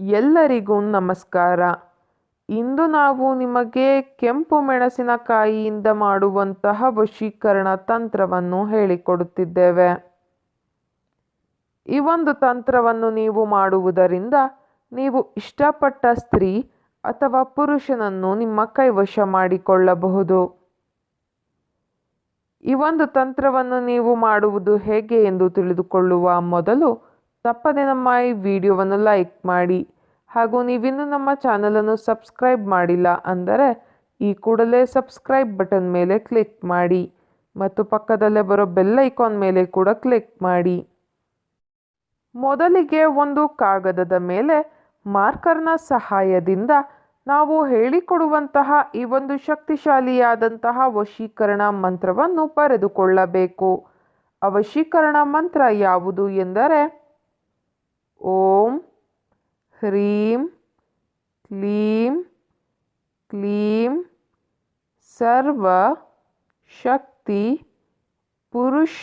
ಎಲ್ಲರಿಗೂ ನಮಸ್ಕಾರ. ಇಂದು ನಾವು ನಿಮಗೆ ಕೆಂಪು ಮೆಣಸಿನಕಾಯಿಯಿಂದ ಮಾಡುವಂತಹ ವಶೀಕರಣ ತಂತ್ರವನ್ನು ಹೇಳಿಕೊಡುತ್ತಿದ್ದೇವೆ. ಈ ಒಂದು ತಂತ್ರವನ್ನು ನೀವು ಮಾಡುವುದರಿಂದ ನೀವು ಇಷ್ಟಪಟ್ಟ ಸ್ತ್ರೀ ಅಥವಾ ಪುರುಷನನ್ನು ನಿಮ್ಮ ಕೈವಶ ಮಾಡಿಕೊಳ್ಳಬಹುದು. ಈ ಒಂದು ತಂತ್ರವನ್ನು ನೀವು ಮಾಡುವುದು ಹೇಗೆ ಎಂದು ತಿಳಿದುಕೊಳ್ಳುವ ಮೊದಲು ತಪ್ಪದೆ ನಮ್ಮ ಈ ವಿಡಿಯೋವನ್ನು ಲೈಕ್ ಮಾಡಿ ಹಾಗೂ ನೀವಿನ್ನೂ ನಮ್ಮ ಚಾನಲನ್ನು ಸಬ್ಸ್ಕ್ರೈಬ್ ಮಾಡಿಲ್ಲ ಅಂದರೆ ಈ ಕೂಡಲೇ ಸಬ್ಸ್ಕ್ರೈಬ್ ಬಟನ್ ಮೇಲೆ ಕ್ಲಿಕ್ ಮಾಡಿ ಮತ್ತು ಪಕ್ಕದಲ್ಲೇ ಬರೋ ಬೆಲ್ ಐಕಾನ್ ಮೇಲೆ ಕೂಡ ಕ್ಲಿಕ್ ಮಾಡಿ. ಮೊದಲಿಗೆ ಒಂದು ಕಾಗದದ ಮೇಲೆ ಮಾರ್ಕರ್ನ ಸಹಾಯದಿಂದ ನಾವು ಹೇಳಿಕೊಡುವಂತಹ ಈ ಒಂದು ಶಕ್ತಿಶಾಲಿಯಾದಂತಹ ವಶೀಕರಣ ಮಂತ್ರವನ್ನು ಬರೆದುಕೊಳ್ಳಬೇಕು. ಆ ವಶೀಕರಣ ಮಂತ್ರ ಯಾವುದು ಎಂದರೆ ಓಂ ಹ್ರೀಂ ಕ್ಲೀಂ ಕ್ಲೀಂ ಸರ್ವ ಶಕ್ತಿ ಪುರುಷ್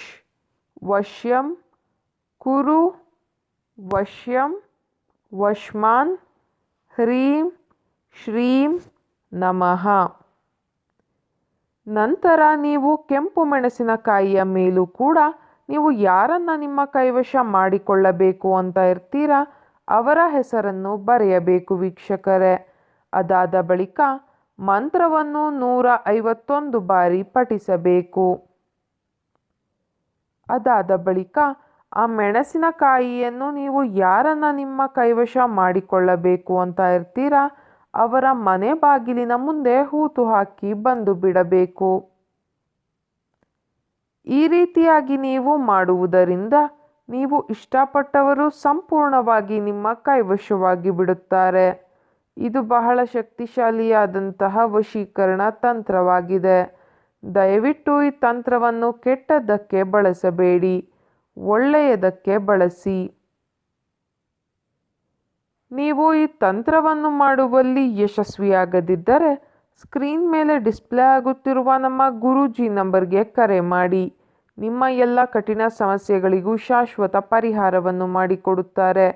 ವಶ್ಯಂ ಕುರು ವಶ್ಯಂ ವಶ್ಮಾನ್ ಹ್ರೀಂ ಶ್ರೀಂ ನಮಃ ನಂತರ ನೀವು ಕೆಂಪು ಮೆಣಸಿನಕಾಯಿಯ ಮೇಲೂ ಕೂಡ ನೀವು ಯಾರನ್ನ ನಿಮ್ಮ ಕೈವಶ ಮಾಡಿಕೊಳ್ಳಬೇಕು ಅಂತ ಇರ್ತೀರಾ? ಅವರ ಹೆಸರನ್ನು ಬರೆಯಬೇಕು ವೀಕ್ಷಕರೇ. ಅದಾದ ಬಳಿಕ ಮಂತ್ರವನ್ನು ನೂರ ಐವತ್ತೊಂದು ಬಾರಿ ಪಠಿಸಬೇಕು. ಅದಾದ ಬಳಿಕ ಆ ಮೆಣಸಿನಕಾಯಿಯನ್ನು ನೀವು ಯಾರನ್ನ ನಿಮ್ಮ ಕೈವಶ ಮಾಡಿಕೊಳ್ಳಬೇಕು ಅಂತ ಇರ್ತೀರಾ? ಅವರ ಮನೆ ಬಾಗಿಲಿನ ಮುಂದೆ ಹೂತು ಹಾಕಿ ಬಂದು ಬಿಡಬೇಕು. ಈ ರೀತಿಯಾಗಿ ನೀವು ಮಾಡುವುದರಿಂದ ನೀವು ಇಷ್ಟಪಟ್ಟವರು ಸಂಪೂರ್ಣವಾಗಿ ನಿಮ್ಮ ಕೈವಶವಾಗಿ ಬಿಡುತ್ತಾರೆ. ಇದು ಬಹಳ ಶಕ್ತಿಶಾಲಿಯಾದಂತಹ ವಶೀಕರಣ ತಂತ್ರವಾಗಿದೆ. ದಯವಿಟ್ಟು ಈ ತಂತ್ರವನ್ನು ಕೆಟ್ಟದ್ದಕ್ಕೆ ಬಳಸಬೇಡಿ. ಒಳ್ಳೆಯದಕ್ಕೆ ಬಳಸಿ. ನೀವು ಈ ತಂತ್ರವನ್ನು ಮಾಡುವಲ್ಲಿ ಯಶಸ್ವಿಯಾಗದಿದ್ದರೆ ಸ್ಕ್ರೀನ್ ಮೇಲೆ ಡಿಸ್ಪ್ಲೇ ಆಗುತ್ತಿರುವ ನಮ್ಮ ಗುರೂಜಿ ನಂಬರ್ಗೆ ಕರೆ ಮಾಡಿ. ನಿಮ್ಮ ಎಲ್ಲ ಕಠಿಣ ಸಮಸ್ಯೆಗಳಿಗೂ ಶಾಶ್ವತ ಪರಿಹಾರವನ್ನು ಮಾಡಿಕೊಡುತ್ತಾರೆ.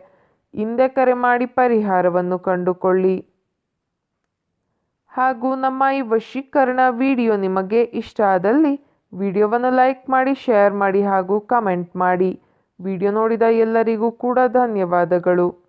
ಹಿಂದೆ ಕರೆ ಮಾಡಿ ಪರಿಹಾರವನ್ನು ಕಂಡುಕೊಳ್ಳಿ. ಹಾಗೂ ನಮ್ಮ ಈ ವಶೀಕರಣ ವಿಡಿಯೋ ನಿಮಗೆ ಇಷ್ಟ ಆದಲ್ಲಿ ವಿಡಿಯೋವನ್ನು ಲೈಕ್ ಮಾಡಿ, ಶೇರ್ ಮಾಡಿ ಹಾಗೂ ಕಮೆಂಟ್ ಮಾಡಿ. ವಿಡಿಯೋ ನೋಡಿದ ಎಲ್ಲರಿಗೂ ಕೂಡ ಧನ್ಯವಾದಗಳು.